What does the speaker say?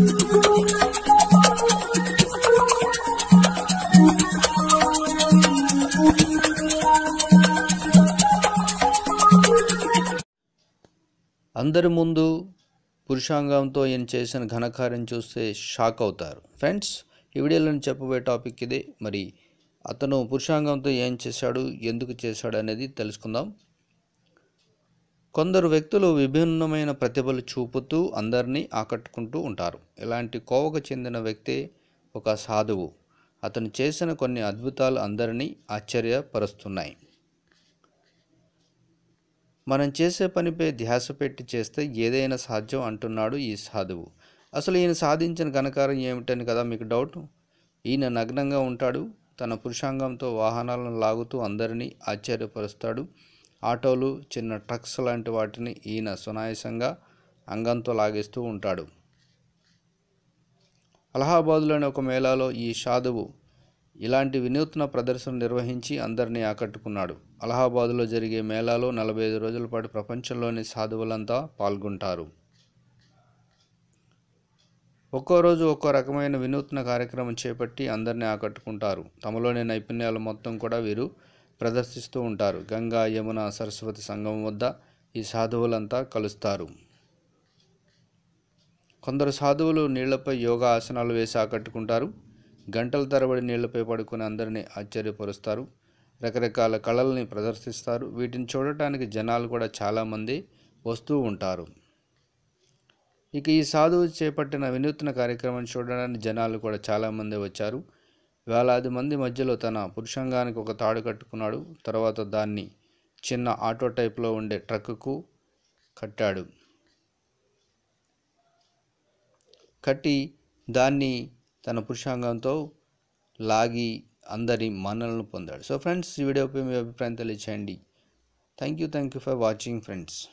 అందరి ముందు పురుషాంగంతో ఈయన చేసిన ఘనకార్యం చూస్తే షాక్ అవుతారు. ఫ్రెండ్స్ ఈ వీడియోలో చెప్పబోయే టాపిక్ ఇదే. మరి అతను పురుషాంగంతో ఏం చేశాడు ఎందుకు చేశాడు అనేది తెలుసుకుందాం. కొందరు వ్యక్తులు విభిన్నమైన ప్రతిభలు చూపుతూ అందరినీ ఆకట్టుకుంటూ ఉంటారు. ఇలాంటి కోవకు చెందిన వ్యక్తే ఒక సాధువు. అతను చేసిన కొన్ని అద్భుతాలు అందరినీ ఆశ్చర్యపరుస్తున్నాయి. మనం చేసే పనిపై ధ్యాస పెట్టి చేస్తే ఏదైనా సాధ్యం అంటున్నాడు ఈ సాధువు. అసలు ఈయన సాధించిన ఘనకారం ఏమిటని కదా మీకు డౌట్? ఈయన నగ్నంగా ఉంటాడు తన పురుషాంగంతో వాహనాలను లాగుతూ అందరినీ ఆశ్చర్యపరుస్తాడు. ఆటోలు చిన్న ట్రక్స్ లాంటి వాటిని ఈయన సునాయాసంగా అంగంతో లాగేస్తూ ఉంటాడు. అలహాబాద్లోని ఒక మేళాలో ఈ సాధువు ఇలాంటి వినూత్న ప్రదర్శన నిర్వహించి అందరినీ ఆకట్టుకున్నాడు. అలహాబాదులో జరిగే మేళాలో నలభై ఐదు రోజుల పాటు ప్రపంచంలోని సాధువులంతా పాల్గొంటారు. ఒక్కో రోజు ఒక్కో రకమైన వినూత్న కార్యక్రమం చేపట్టి అందరినీ ఆకట్టుకుంటారు. తమలోని నైపుణ్యాలు మొత్తం కూడా వీరు ప్రదర్శిస్తూ ఉంటారు. గంగా యమున సరస్వతి సంగమం వద్ద ఈ సాధువులంతా కలుస్తారు. కొందరు సాధువులు నీళ్ళపై యోగా ఆసనాలు వేసి ఆకట్టుకుంటారు. గంటల తరబడి నీళ్ళపై పడుకుని అందరినీ ఆశ్చర్యపరుస్తారు. రకరకాల కళల్ని ప్రదర్శిస్తారు. వీటిని చూడటానికి జనాలు కూడా చాలామంది వస్తూ ఉంటారు. ఇక ఈ సాధువు చేపట్టిన వినూత్న కార్యక్రమాన్ని చూడడానికి జనాలు కూడా చాలామంది వచ్చారు. వేలాది మంది మధ్యలో తన పురుషాంగానికి ఒక తాడు కట్టుకున్నాడు. తర్వాత దాన్ని చిన్న ఆటో టైప్లో ఉండే ట్రక్కుకు కట్టాడు. కట్టి దాన్ని తన పురుషాంగంతో లాగి అందరి మన్నలను పొందాడు. సో ఫ్రెండ్స్ ఈ వీడియోపై మీ అభిప్రాయం తెలియచేయండి. Thank you thank you for watching friends.